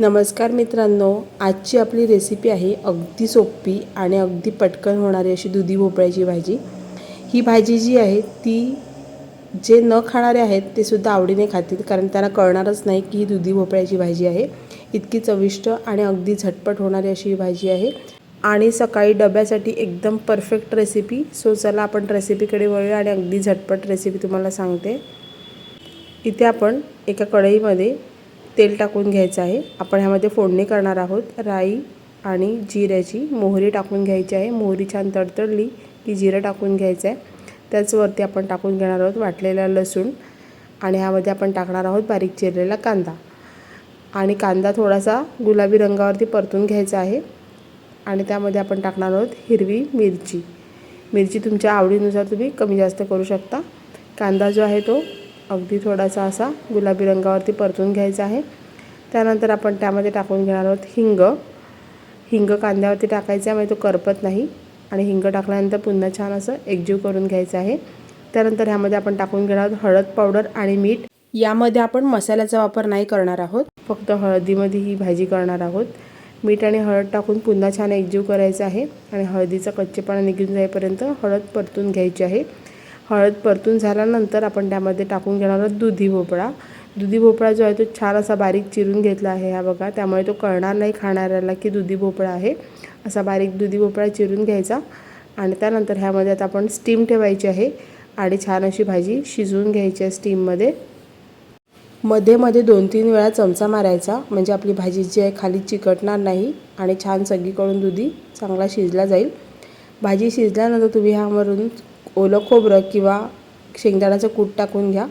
नमस्कार मित्रांनो आजची आपली रेसिपी आहे अगदी सोपी आणि अगदी पटकन होणारी अशी दुधी भोपळ्याची भाजी. ही भाजी जी आहे ती जे न खाणारे आहेत ते सुद्धा आवडीने खातील कारण त्यांना कळणारच नाही की ही दुधी भोपळ्याची भाजी आहे. इतकी चविष्ट आणि अगदी झटपट होणारी अशी ही भाजी आहे. आणि सकाळी डब्यासाठी एकदम परफेक्ट रेसिपी सो चला आपण रेसिपीकडे वळूया आणि अगदी झटपट रेसिपी तुम्हाला सांगते. इथे आपण एका कढईमध्ये तेल टाकून घ्यायचं आहे. आपण ह्यामध्ये फोडणी करणार आहोत. राई आणि जिऱ्याची मोहरी टाकून घ्यायची आहे. मोहरी छान तडतडली की जिरं टाकून घ्यायचं आहे त्याचवरती आपण टाकून घेणार आहोत वाटलेला लसूण आणि ह्यामध्ये आपण टाकणार आहोत बारीक चिरलेला कांदा. आणि कांदा थोडासा गुलाबी रंगावरती परतून घ्यायचा आहे. आणि त्यामध्ये आपण टाकणार आहोत हिरवी मिरची. मिरची तुमच्या आवडीनुसार तुम्ही कमी जास्त करू शकता. कांदा जो आहे तो अगदी थोडासा असा गुलाबी रंगावरती परतून घ्यायचा आहे. त्यानंतर आपण त्यामध्ये टाकून घेणार आहोत हिंग. हिंग कांद्यावरती टाकायचं आहे म्हणजे तो करपत नाही. आणि हिंग टाकल्यानंतर पुन्हा छान असं एकजीव करून घ्यायचं आहे. त्यानंतर ह्यामध्ये आपण टाकून घेणार आहोत हळद पावडर आणि मीठ. यामध्ये आपण मसाल्याचा वापर नाही करणार आहोत. फक्त हळदीमध्ये ही भाजी करणार आहोत. मीठ आणि हळद टाकून पुन्हा छान एकजीव करायचं आहे. आणि हळदीचा कच्चेपणा निघून जाईपर्यंत हळद परतून घ्यायची आहे. हळद परतून झाल्यानंतर आपण त्यामध्ये टाकून घेणार आहोत दुधी भोपळा. दुधी भोपळा जो आहे तो छान असा बारीक चिरून घेतला आहे हा बघा. त्यामुळे तो कळणार नाही खाणाऱ्याला की दुधी भोपळा आहे. असा बारीक दुधी भोपळा चिरून घ्यायचा आणि त्यानंतर ह्यामध्ये आता आपण स्टीम ठेवायची आहे आणि छान अशी भाजी शिजवून घ्यायची आहे स्टीममध्ये मध्ये मध्ये दोन तीन वेळा चमचा मारायचा. म्हणजे आपली भाजी जी आहे खाली चिकटणार नाही आणि छान सगळीकडून दुधी चांगला शिजला जाईल. भाजी शिजल्यानंतर तुम्ही ह्यावरून ओलं खोबरं किंवा शेंगदाण्याचं कूट टाकून घ्या.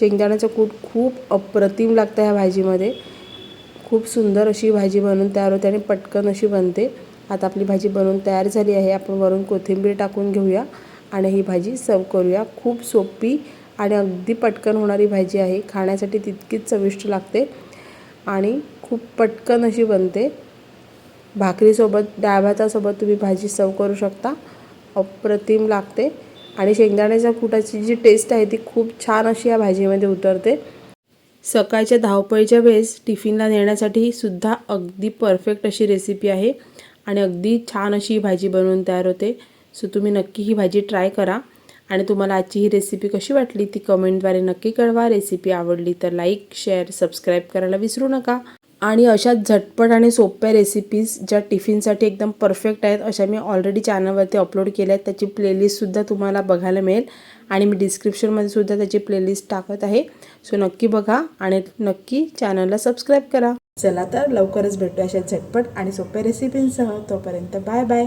शेंगदाण्याचं कूट खूप अप्रतिम लागतं ह्या भाजीमध्ये. खूप सुंदर अशी भाजी बनवून तयार होते आणि पटकन अशी बनते. आता आपली भाजी बनवून तयार झाली आहे. आपण वरून कोथिंबीर टाकून घेऊया आणि ही भाजी सर्व करूया. खूप सोपी आणि अगदी पटकन होणारी भाजी आहे. खाण्यासाठी तितकीच चविष्ट लागते आणि खूप पटकन अशी बनते. भाकरीसोबत डाळ भातासोबत तुम्ही भाजी सर्व करू शकता. अप्रतिम लागते. आणि शेंगदाण्याच्या कुटाची जी टेस्ट आहे ती खूप छान अशी या भाजीमध्ये उतरते. सकाळच्या धावपळीच्या वेळेस टिफिनला नेण्यासाठी सुद्धा अगदी परफेक्ट अशी रेसिपी आहे आणि अगदी छान अशी ही भाजी बनवून तयार होते. सो तुम्ही नक्की ही भाजी ट्राय करा. आणि तुम्हाला आजची ही रेसिपी कशी वाटली ती कमेंटद्वारे नक्की कळवा. रेसिपी आवडली तर लाईक शेअर सबस्क्राईब करायला विसरू नका. आणि अशा झटपट आणि सोप्या रेसिपीज ज्या टिफिनसाठी एकदम परफेक्ट आहेत अशा मी ऑलरेडी चॅनलवरती अपलोड केल्या आहेत. त्याची प्लेलिस्टसुद्धा तुम्हाला बघायला मिळेल. आणि मी डिस्क्रिप्शनमध्ये सुद्धा त्याची प्लेलिस्ट टाकत आहे. सो नक्की बघा आणि नक्की चॅनलला सबस्क्राईब करा. चला तर लवकरच भेटू अशा झटपट आणि सोप्या रेसिपींसह तोपर्यंत बाय बाय